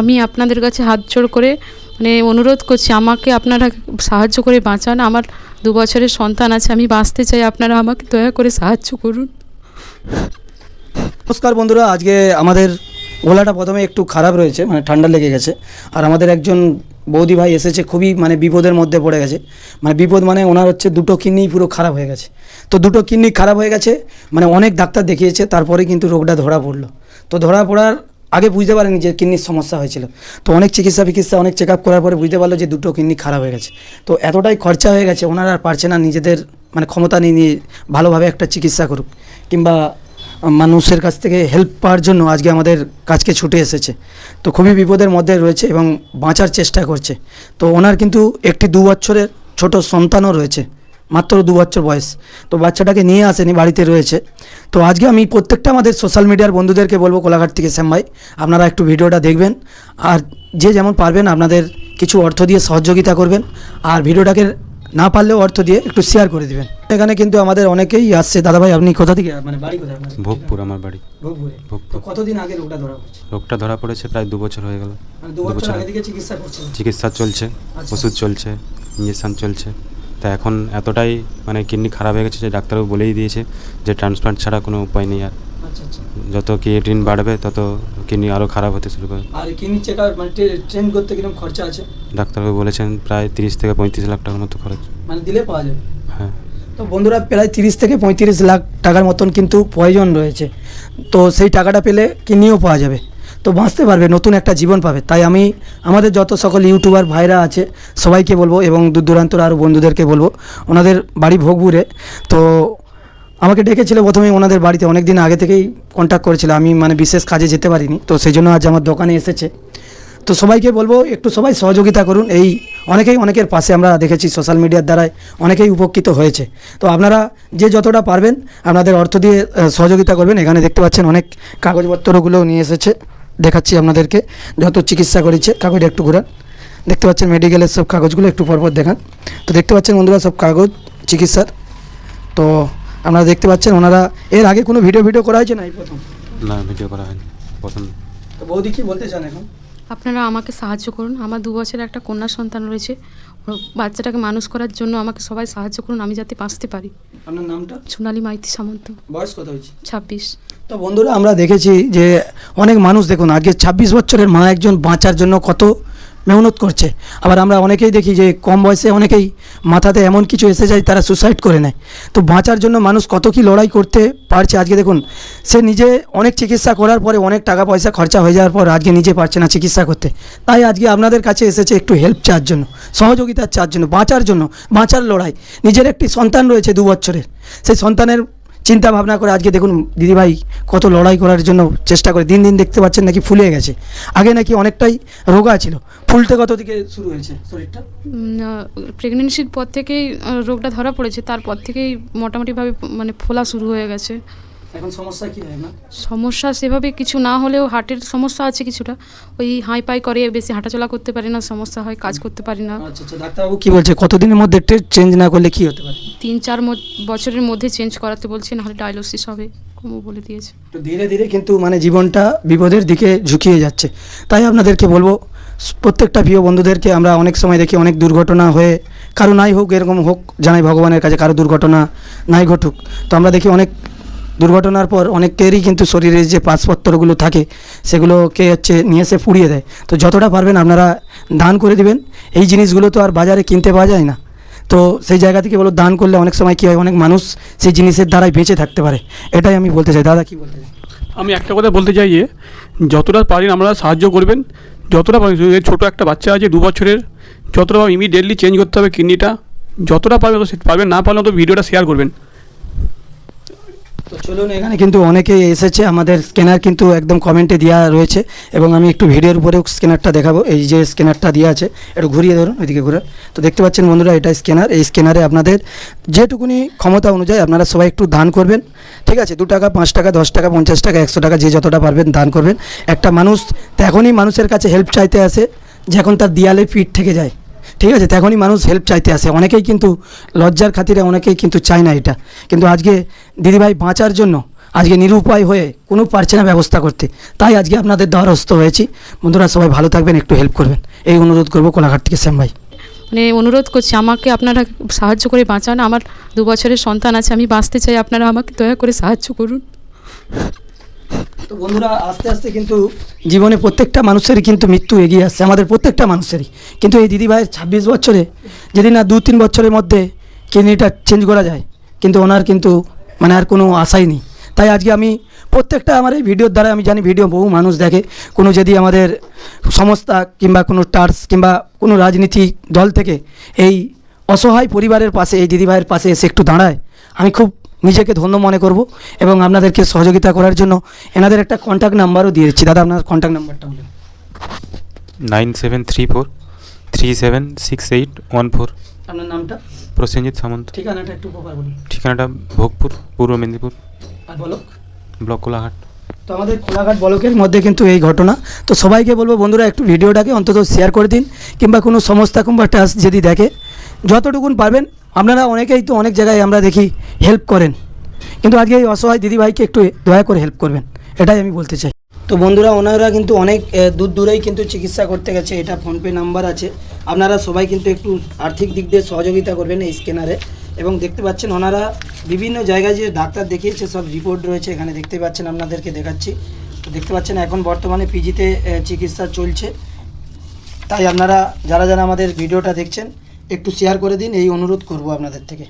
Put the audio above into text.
আমি আপনাদের কাছে হাত জোড় করে মানে অনুরোধ করছি, আমাকে আপনারা সাহায্য করে বাঁচান। আমার দু বছরের সন্তান আছে, আমি বাঁচতে চাই, আপনারা আমাকে দয়া করে সাহায্য করুন। নমস্কার বন্ধুরা, আজকে আমাদের ওলাটা প্রথমে একটু খারাপ রয়েছে মানে ঠান্ডা লেগে গেছে। আর আমাদের একজন বৌদি ভাই এসেছে, খুবই মানে বিপদের মধ্যে পড়ে গেছে। মানে বিপদ মানে ওনার হচ্ছে দুটো কিডনি পুরো খারাপ হয়ে গেছে। তো দুটো কিডনি খারাপ হয়ে গেছে মানে অনেক ডাক্তার দেখিয়েছে, তারপরে কিন্তু রোগটা ধরা পড়ল। তো ধরা পড়ার আগে বুঝতে পারেনি যে কিডনির সমস্যা হয়েছিল। তো অনেক চিকিৎসা ফিকিৎসা, অনেক চেক আপ করার পরে বুঝতে পারল যে দুটো কিডনি খারাপ হয়ে গেছে। তো এতটাই খরচা হয়ে গেছে, ওনারা আর পারছে না নিজেদের মানে ক্ষমতা নিয়ে নিয়ে ভালোভাবে একটা চিকিৎসা করুক। কিংবা মানুষের কাছ থেকে হেল্প পাওয়ার জন্য আজকে আমাদের কাজকে ছুটে এসেছে। তো খুবই বিপদের মধ্যে রয়েছে এবং বাঁচার চেষ্টা করছে। তো ওনার কিন্তু একটি দু বছরের ছোট সন্তানও রয়েছে। মাত্র দু বছর বয়স। তো বাচ্চাটাকে নিয়ে আসেনি বাড়িতে রয়েছে। তো আজকে আমি প্রত্যেকটা আমাদের সোশ্যাল মিডিয়ার বন্ধুদেরকে বলব কোলাঘাট থেকে শ্যাম ভাই। আপনারা একটু ভিডিওটা দেখবেন। আর যে যেমন পারবেন আপনাদের কিছু অর্থ দিয়ে সহযোগিতা করবেন। আর ভিডিওটাকে না পারলেও অর্থ দিয়ে একটু শেয়ার করে দিবেন। এখানে কিন্তু আমাদের অনেকেই আসছে। দাদাভাই আপনি কোথা থেকে মানে বাড়ি কোথায়? ভোগপুর আমার বাড়ি। ভোগপুরে। ভোগপুর। কতদিন আগে রোগটা ধরা পড়ছে? রোগটা ধরা পড়েছে প্রায় দু বছর হয়ে গেল। মানে দু বছর আগে। থেকে চিকিৎসা করছেন? চিকিৎসা চলছে আচ্ছা। ওষুধ চলছে ইঞ্জেকশান চলছে। তা এখন এতটাই মানে কিডনি খারাপ হয়ে গেছে যে ডাক্তারবাবু বলেই দিয়েছে যে ট্রান্সপ্লান্ট ছাড়া কোনো উপায় নেই আর। আচ্ছা আচ্ছা। যত ক্রিয়েটিন বাড়বে তত কিডনি আরও খারাপ হতে শুরু করে আর কিডনি চেক মানে ট্রেন করতে কীরকম খরচা আছে? ডাক্তারবাবু বলেছেন প্রায় তিরিশ থেকে পঁয়ত্রিশ লাখ টাকার মতো খরচ। মানে দিলে পাওয়া যাবে? হ্যাঁ। তো বন্ধুরা প্রায় তিরিশ থেকে পঁয়ত্রিশ লাখ টাকার মতন কিন্তু প্রয়োজন রয়েছে। তো সেই টাকাটা পেলে কিডনিও পাওয়া যাবে। তো বাঁচতে পারবে, নতুন একটা জীবন পাবে। তাই আমি, আমাদের যত সকল ইউটিউবার ভাইরা আছে, সবাইকে বলব এবং দূর দূরান্তর আরও বন্ধুদেরকে বলব, ওনাদের বাড়ি ভোগপুরে। তো আমাকে ডেকেছিল প্রথমে ওনাদের বাড়িতে অনেক দিন আগে থেকেই কন্ট্যাক্ট করেছিল। আমি মানে বিশেষ কাজে যেতে পারিনি, তো সেই জন্য আজ আমার দোকানে এসেছে। তো সবাইকে বলব, একটু সবাই সহযোগিতা করুন। এই অনেকেই অনেকের পাশে আমরা দেখেছি সোশ্যাল মিডিয়ার দ্বারাই অনেকেই উপকৃত হয়েছে। তো আপনারা যে যতটা পারবেন, আপনাদের অর্থ দিয়ে সহযোগিতা করবেন। এখানে দেখতে পাচ্ছেন অনেক কাগজপত্রগুলো নিয়ে এসেছে। দেখাচ্ছি আপনাদেরকে। যত চিকিৎসা করেছে কাগজ একটু ঘুরান। দেখতে পাচ্ছেন মেডিকেলের সব কাগজগুলো একটু পরপর দেখান। তো দেখতে পাচ্ছেন বন্ধুরা সব কাগজ চিকিৎসার। তো আপনারা দেখতে পাচ্ছেন ওনারা এর আগে কোনো ভিডিও ভিডিও করা হয়েছে না এই প্রথম? না ভিডিও করা হয়নি প্রথম। তো বৌদি কি বলতে চান এখন? আপনারা আমাকে সাহায্য করুন। আমার দু বছরের একটা কন্যা সন্তান রয়েছে। বাচ্চাটাকে মানুষ করার জন্য আমাকে সবাই সাহায্য করুন আমি যাতে বাঁচতে পারি। আপনার নামটা? সোনালী মাইতি সামন্ত। বয়স কত হয়েছে? ছাব্বিশ। তো বন্ধুরা আমরা দেখেছি যে অনেক মানুষ দেখুন, আগে ছাব্বিশ বছরের মা একজন বাঁচার জন্য কত মেহনত করছে। আবার আমরা অনেকেই দেখি যে কম বয়সে অনেকেই মাথাতে এমন কিছু এসে যায় তারা সুসাইড করে নেয়। তো বাঁচার জন্য মানুষ কত কি লড়াই করতে পারছে আজকে দেখুন, সে নিজে অনেক চিকিৎসা করার পরে অনেক টাকা পয়সা খরচা হয়ে যাওয়ার পর আজকে নিজে পারছে না চিকিৎসা করতে। তাই আজকে আপনাদের কাছে এসেছে একটু হেল্প চাওয়ার জন্য সহযোগিতার চাওয়ার জন্য, বাঁচার জন্য, বাঁচার লড়াই। নিজের একটি সন্তান রয়েছে দু বছরের। সেই সন্তানের চিন্তা ভাবনা করে আজকে দেখুন দিদিভাই কত লড়াই করার জন্য চেষ্টা করে দিন দিন দেখতে পাচ্ছেন নাকি ফুলে গেছে। আগে নাকি অনেকটাই রোগা ছিল। ফুলতে কত দিকে শুরু হয়েছে শরীরটা? প্রেগনেন্সির পর থেকেই রোগটা ধরা পড়েছে তারপর থেকেই মোটামুটিভাবে মানে ফোলা শুরু হয়ে গেছে। এখন সমস্যা কি হয় না সমস্যা সেভাবে কিছু না হলেও হার্টের সমস্যা আছে কিছুটা। ওই হাই পাই করে বেশি হাঁটাচলা করতে পারি না সমস্যা হয় কাজ করতে পারি না। আচ্ছা আচ্ছা ডাক্তারবাবু কি বলছে? কতদিনের মধ্যে টেস্ট চেঞ্জ না করলে কি হতে পারে? তিন চার বছরের মধ্যে চেঞ্জ করাতে বলছে, নাহলে ডায়ালিসিস হবে বলে দিয়েছে। তো ধীরে ধীরে কিন্তু মানে জীবনটা বিপদের দিকে ঝুঁকিয়ে যাচ্ছে। তাই আপনাদেরকে বলব, প্রত্যেকটা প্রিয় বন্ধুদেরকে আমরা অনেক সময় দেখি অনেক দুর্ঘটনা হয়ে, কারও নাই হোক, এরকম হোক, জানাই ভগবানের কাছে কারও দুর্ঘটনা নাই ঘটুক। তো আমরা দেখি অনেক দুর্ঘটনার পর অনেকেরই কিন্তু শরীরের যে পাসপত্রগুলো থাকে, সেগুলোকে হচ্ছে নিয়ে এসে পুড়িয়ে দেয়। তো যতটা পারবেন আপনারা দান করে দিবেন। এই জিনিসগুলো তো আর বাজারে কিনতে পাওয়া যায় না। তো সেই জায়গা থেকে বলো, দান করলে অনেক সময় কী হয়? অনেক মানুষ সেই জিনিসের দ্বারাই বেঁচে থাকতে পারে। এটাই আমি বলতে চাই। দাদা, কি বলতে চাই আমি একটা কথা বলতে চাই যে, যতটা পারেন আপনারা সাহায্য করবেন, যতটা পারেন ছোটো একটা বাচ্চা আছে, দু বছরের, যতটা ইমিডিয়েটলি চেঞ্জ করতে হবে কিডনিটা, যতটা পারবেন পারবেন, না পারলে তো ভিডিওটা শেয়ার করবেন। তো চলুন, এখানে কিন্তু অনেকেই এসেছে। আমাদের স্ক্যানার কিন্তু একদম কমেন্টে দেওয়া রয়েছে এবং আমি একটু ভিডিওর উপরেও স্ক্যানারটা দেখাবো। এই যে স্ক্যানারটা দেওয়া আছে একটু ঘুরিয়ে ধরুন, ওইদিকে ঘুরে তো দেখতে পাচ্ছেন বন্ধুরা, এটা স্ক্যানার এই স্ক্যানারে আপনাদের যেটুকুনি ক্ষমতা অনুযায়ী আপনারা সবাই একটু দান করবেন। ঠিক আছে, দু টাকা, পাঁচ টাকা, দশ টাকা, পঞ্চাশ টাকা, একশো টাকা, যে যতটা পারবেন দান করবেন। একটা মানুষ তখনই মানুষের কাছে হেল্প চাইতে আসে যখন তার দিয়ালে পিঠ থেকে যায়। ঠিক আছে, তখনই মানুষ হেল্প চাইতে আসে। অনেকেই কিন্তু লজ্জার খাতিরে, অনেকেই কিন্তু চায় না এটা। কিন্তু আজকে দিদিভাই বাঁচার জন্য, আজকে নিরুপায় হয়ে কোনো পারছে না ব্যবস্থা করতে। তাই আজকে আপনাদের দ্বারস্থ হয়েছি। বন্ধুরা, সবাই ভালো থাকবেন, একটু হেল্প করবেন। এই অনুরোধ করব কোলাঘাট থেকে শ্যাম ভাই। মানে অনুরোধ করছি, আমাকে আপনারা সাহায্য করে বাঁচান। আমার দু বছরের সন্তান আছে, আমি বাঁচতে চাই, আপনারা আমাকে দয়া করে সাহায্য করুন। তো বন্ধুরা, আস্তে আস্তে কিন্তু জীবনে প্রত্যেকটা মানুষেরই কিন্তু মৃত্যু এগিয়ে আসছে, আমাদের প্রত্যেকটা মানুষেরই। কিন্তু এই দিদিভাইয়ের ছাব্বিশ বছরে যদি না দু তিন বছরের মধ্যে কিডনিটা চেঞ্জ করা যায়, কিন্তু ওনার কিন্তু মানে আর কোনো আশাই নেই। তাই আজকে আমি প্রত্যেকটা আমার এই ভিডিওর দ্বারা আমি জানি ভিডিও বহু মানুষ দেখে, কোনো যদি আমাদের সংস্থা কিংবা কোনো টার্স কিংবা কোনো রাজনীতি দল থেকে এই অসহায় পরিবারের পাশে, এই দিদিভাইয়ের পাশে এসে একটু দাঁড়ায়, আমি খুব নিজেকে ধন্য মনে করব এবং আপনাদেরকে সহযোগিতা করার জন্য এনাদের একটা কন্ট্যাক্ট নাম্বারও দিয়ে দিচ্ছি। দাদা আপনার কন্ট্যাক্ট নাম্বারটা বলুন। Nine seven three four three seven six eight one four. আপনার নামটা? প্রসেনজিৎ সামন্ত। ঠিকানাটা একটু বলুন। ঠিকানাটা ভোগপুর পূর্ব মেদিনীপুর। আর বলো ব্লক কোলাঘাট তো আমাদের কোলাঘাট বলকের মধ্যে কিন্তু এই ঘটনা। তো সবাইকে বলব বন্ধুরা একটু ভিডিওটাকে অন্তত শেয়ার করে দিন কিংবা কোনো সংস্থা কিংবা টাস যদি দেখে যতটুকুন পারবেন আপনারা অনেকেই তো অনেক জায়গায় আমরা দেখি হেল্প করেন। কিন্তু আজকে এই অসহায় দিদিভাইকে একটু দয়া করে হেল্প করবেন। এটাই আমি বলতে চাই। তো বন্ধুরা, ওনারা কিন্তু অনেক দূর দূরেই কিন্তু চিকিৎসা করতে গেছে। এটা ফোনপে নাম্বার আছে। আপনারা সবাই কিন্তু একটু আর্থিক দিক দিয়ে সহযোগিতা করবেন এই স্ক্যানারে এবং দেখতে পাচ্ছেন, ওনারা বিভিন্ন জায়গায় যে ডাক্তার দেখিয়েছে, সব রিপোর্ট রয়েছে। এখানে দেখতে পাচ্ছেন, আপনাদেরকে দেখাচ্ছি। তো দেখতে পাচ্ছেন, এখন বর্তমানে পিজিতে চিকিৎসা চলছে। তাই আপনারা, যারা যারা আমাদের ভিডিওটা দেখছেন একটু শেয়ার করে দিন এই অনুরোধ করব আপনাদের থেকে।